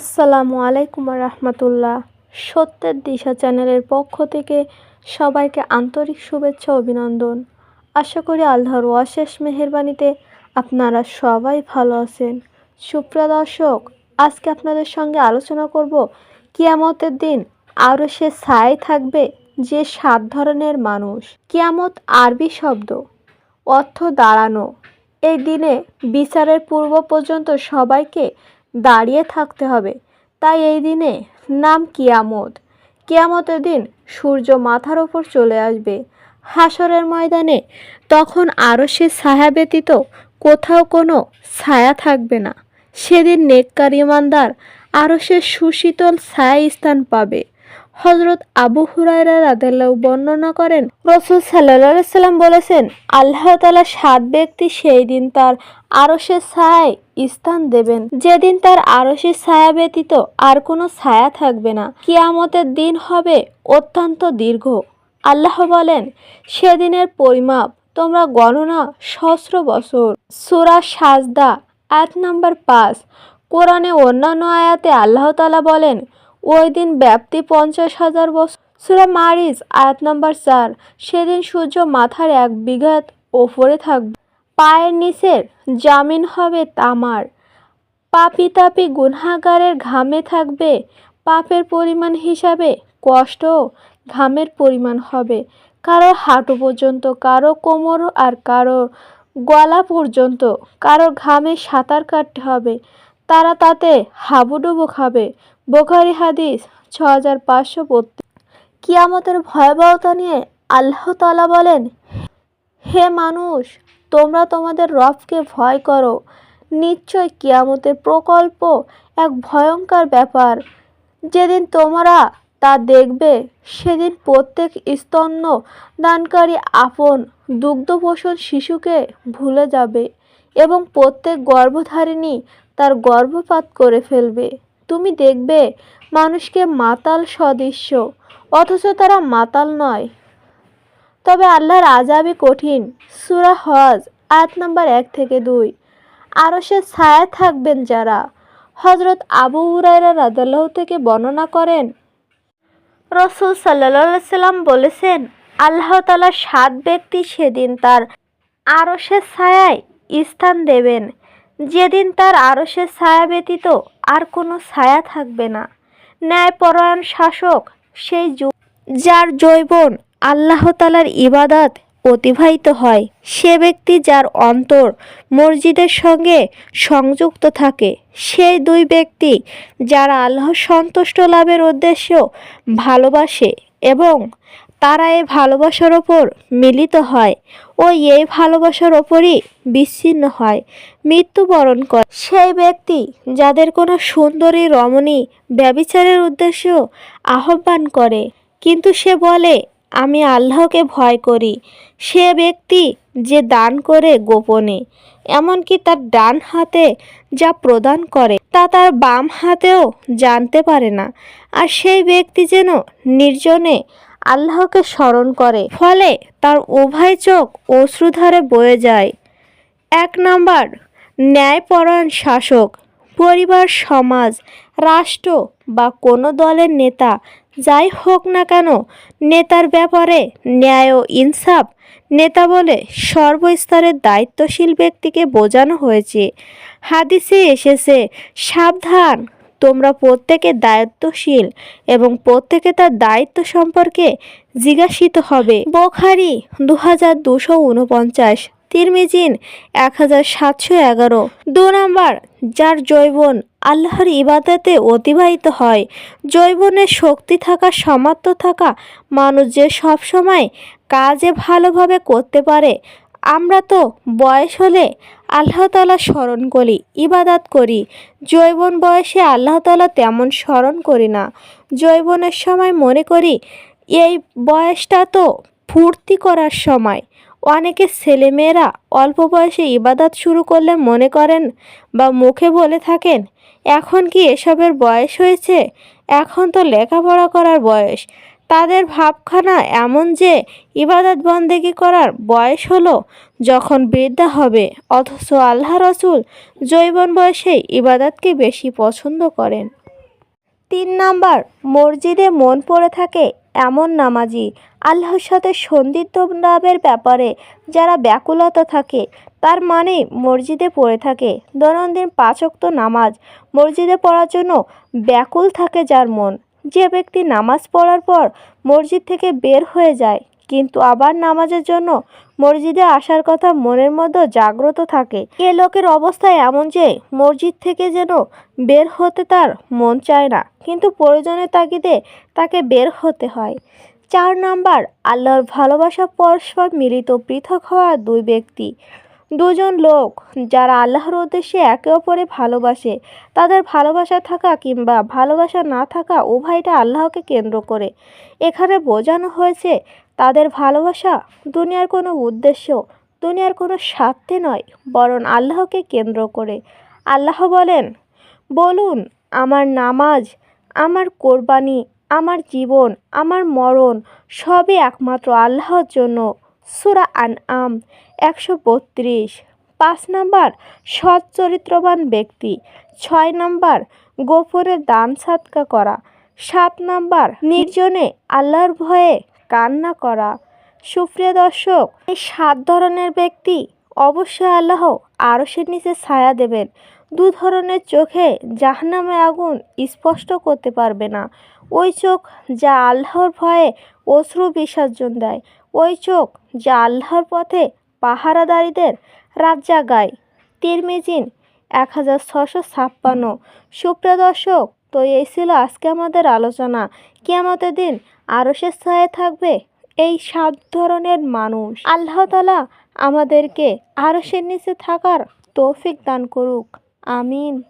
আসসালামু আলাইকুম রহমতুল্লাহ সত্যের দিশা চ্যানেলের পক্ষ থেকে সবাইকে আন্তরিক শুভেচ্ছা অভিনন্দন। আশা করি আল্লাহর অশেষ মেহেরবানিতে আপনারা সবাই ভালো আছেন। সুপ্রিয় দর্শক, আজকে আপনাদের সঙ্গে আলোচনা করব কিয়ামতের দিন আরও সে ছায় থাকবে যে সাত ধরনের মানুষ। কিয়ামত আরবি শব্দ, অর্থ দাঁড়ানো। এই দিনে বিচারের পূর্ব পর্যন্ত সবাইকে দাঁড়িয়ে থাকতে হবে। তাই এই দিনে নাম কিয়ামত। কিয়ামতের দিন সূর্য মাথার ওপর চলে আসবে। হাসরের ময়দানে তখন আরও সে ছায়া ব্যতীত কোথাও কোনো ছায়া থাকবে না। সেদিন নেককার ইমানদার আরও সে সুশীতল ছায়া স্থান পাবে। হজরত আবু হুরায়রা রাদেল্লাহ বর্ণনা করেন, রসুল সাল্লাহ সাল্লাম বলেছেন, আল্লাহ তালা সাত ব্যক্তি সেই দিন তার আরসের ছায় স্থান দেবেন। যেদিন তার আরসের ছায়া ব্যতীত আর কোনো ছায়া থাকবে না। কিয়ামতের দিন হবে অত্যন্ত দীর্ঘ। আল্লাহ বলেন, সেদিনের পরিমাপ তোমরা গণনা সহস্র বছর। সুরা সাজদা, আয়াত নাম্বার পাঁচ। কোরআনে অন্যান্য আয়াতে আল্লাহ তালা বলেন ওই দিন ব্যাপ্তি পঞ্চাশ হাজার বছর। সুরা মারিজ, আয়াত নম্বর চার, সেদিন সূর্য মাথার এক বিঘাত ওপরে থাকবে। পায়ের নিচের জামিন হবে তামার। পাপি তাপি গুনাগারের ঘামে থাকবে। পাপের পরিমাণ হিসাবে কষ্ট ঘামের পরিমাণ হবে। কারও হাঁটু পর্যন্ত, কারও কোমর আর কারও গলা পর্যন্ত কারও ঘামে সাঁতার কাটতে হবে। তারা তাতে হাবুডুবু খাবে। বোখারি হাদিস ছ হাজার পাঁচশো কিয়ামতের ভয়াবহতা নিয়ে আল্লাহ তালা বলেন, হে মানুষ, তোমরা তোমাদের রবকে ভয় করো। নিশ্চয় কিয়ামতের প্রকল্প এক ভয়ঙ্কর ব্যাপার। যেদিন তোমরা তা দেখবে, সেদিন প্রত্যেক স্তন্য দানকারী আপন দুগ্ধপোষণ শিশুকে ভুলে যাবে এবং প্রত্যেক গর্ভধারিণী গর্ভপাত করে ফেলবে। তুমি দেখবে মানুষকে মাতাল সদৃশ্য, অথচ তারা মাতাল নয়। তবে আল্লাহর আজাবই কঠিন। সুরা হজ, আয়াত নাম্বার এক থেকে দুই। আরও সে ছায়া থাকবেন যারা। হজরত আবু উরাইরা রাদাল্লাহ থেকে বর্ণনা করেন, রসুল সাল্লা সাল্লাম বলেছেন, আল্লাহ তালা সাত ব্যক্তি সেদিন তার আরসের ছায়ায় স্থান দেবেন। যেদিন তার আরসের ছায়া ব্যতীত আর কোনো ছায়া থাকবে না। ন্যায়পরায়ণ শাসক সেই যার জৈবন আল্লাহ তালার ইবাদাত অতিবাহিত হয়, সে ব্যক্তি যার অন্তর মসজিদের সঙ্গে সংযুক্ত থাকে, সেই দুই ব্যক্তি যারা আল্লাহ সন্তুষ্ট লাভের উদ্দেশ্য ভালোবাসে এবং তারা এই ভালোবাসার ওপর মিলিত হয় ও এই ভালোবাসার ওপরই বিচ্ছিন্ন হয়। মৃত্যুবরণ করে। সেই ব্যক্তি যাদের কোনো সুন্দরী রমণী ব্যবিচারের উদ্দেশ্য আহ্বান করে, কিন্তু সে বলে, আমি আল্লাহকে ভয় করি। সে ব্যক্তি যে দান করে গোপনে, এমনকি তার ডান হাতে যা প্রদান করে, তা তার বাম হাতেও জানতে পারে না। আর সেই ব্যক্তি যেন নির্জনে আল্লাহকে স্মরণ করে। ফলে তার উভয় চোখ অশ্রুধারে বয়ে যায়। এক নম্বর, ন্যায়পরায়ণ শাসক, পরিবার, সমাজ, রাষ্ট্র বা কোনো দলের নেতা, যাই হোক না কেন, নেতার ব্যাপারে ন্যায় ও ইনসাফ, নেতা বলে সর্বস্তরের দায়িত্বশীল ব্যক্তিকে বোঝানো হয়েছে। হাদিসে এসেছে, সাবধান তোমরা প্রত্যেকে দায়িত্বশীল এবং প্রত্যেকে তার দায়িত্ব সম্পর্কে জিজ্ঞাসিত হবে। বোখারি দু হাজার দুশো উনপঞ্চাশ, তিরমিজিন এক হাজার সাতশো এগারো। দু নম্বর, যার জৈবন আল্লাহর ইবাদতে অতিবাহিত হয়। জৈবনের শক্তি থাকা, সামর্থ্য থাকা মানুষ যে সবসময় কাজে ভালোভাবে করতে পারে, আমরা তো বয়স হলে আল্লাহ তালা স্মরণ করি, ইবাদাত করি। জৈবন বয়সে আল্লাহ তালা তেমন স্মরণ করি না। জৈবনের সময় মনে করি, এই বয়সটা তো ফুর্তি করার সময়। অনেকে ছেলেমেয়েরা অল্প বয়সে ইবাদত শুরু করলে মনে করেন বা মুখে বলে থাকেন, এখন কি এসবের বয়স হয়েছে? এখন তো লেখাপড়া করার বয়স। তাদের ভাবখানা এমন যে ইবাদত বন্দেগি করার বয়স হলো যখন বৃদ্ধা হবে, অথচ আল্লাহ রসুল জৈবন বয়সে ইবাদতকে বেশি পছন্দ করেন। তিন নাম্বার, মসজিদে মন পড়ে থাকে এমন নামাজি, আল্লাহর সাথে সন্ধিত্ব লাভের ব্যাপারে যারা ব্যাকুলতা থাকে, তার মানে মসজিদে পড়ে থাকে। দৈনন্দিন পাঁচক্ত নামাজ মসজিদে পড়ার জন্য ব্যাকুল থাকে যার মন। যে ব্যক্তি নামাজ পড়ার পর মসজিদ থেকে বের হয়ে যায়, কিন্তু আবার নামাজের জন্য মসজিদে আসার কথা মনের মধ্যে জাগ্রত থাকে। এ লোকের অবস্থা এমন যে মসজিদ থেকে যেন বের হতে তার মন চায় না, কিন্তু প্রয়োজনের তাগিদে তাকে বের হতে হয়। চার নাম্বার, আল্লাহর ভালোবাসা পরস্পর মিলিত পৃথক হওয়া দুই ব্যক্তি। দুজন লোক যারা আল্লাহর উদ্দেশ্যে একে অপরে ভালোবাসে, তাদের ভালোবাসা থাকা কিংবা ভালোবাসা না থাকা উভয়টা আল্লাহকে কেন্দ্র করে। এখানে বোঝানো হয়েছে, তাদের ভালোবাসা দুনিয়ার কোনো উদ্দেশ্য, দুনিয়ার কোনো স্বার্থে নয়, বরং আল্লাহকে কেন্দ্র করে। আল্লাহ বলেন, বলুন, আমার নামাজ, আমার কোরবানি, আমার জীবন, আমার মরণ সবই একমাত্র আল্লাহর জন্য। সুরা আন আম একশো বত্রিশ। পাঁচ নাম্বার, সৎ চরিত্রবান ব্যক্তি। ছয় নাম্বার গোপরে দান সাতকা করা। সাত নাম্বার, নির্জনে আল্লাহর ভয়ে কান্না করা। সুপ্রিয় দর্শক, এই সাত ধরনের ব্যক্তি অবশ্যই আল্লাহ আরশের নিচে ছায়া দেবেন। দু ধরনের চোখে জাহান্নামে আগুন স্পষ্ট করতে পারবে না। ওই চোখ যা আল্লাহর ভয়ে অশ্রু বিসর্জন দেয়। ওই চোখ যা আল্লাহর পথে পাহারাদারীদের রাত জাগায় তিরমিজিন এক হাজার ছশো ছাপ্পান্ন। সুপ্রিয় দর্শক, তো এই ছিল আজকে আমাদের আলোচনা। কিয়ামতের দিন আরশের ছায়া থাকবে এই সাত ধরনের মানুষ। আল্লাহ তালা আমাদেরকে আরশের নিচে থাকার তৌফিক দান করুক। आमीन।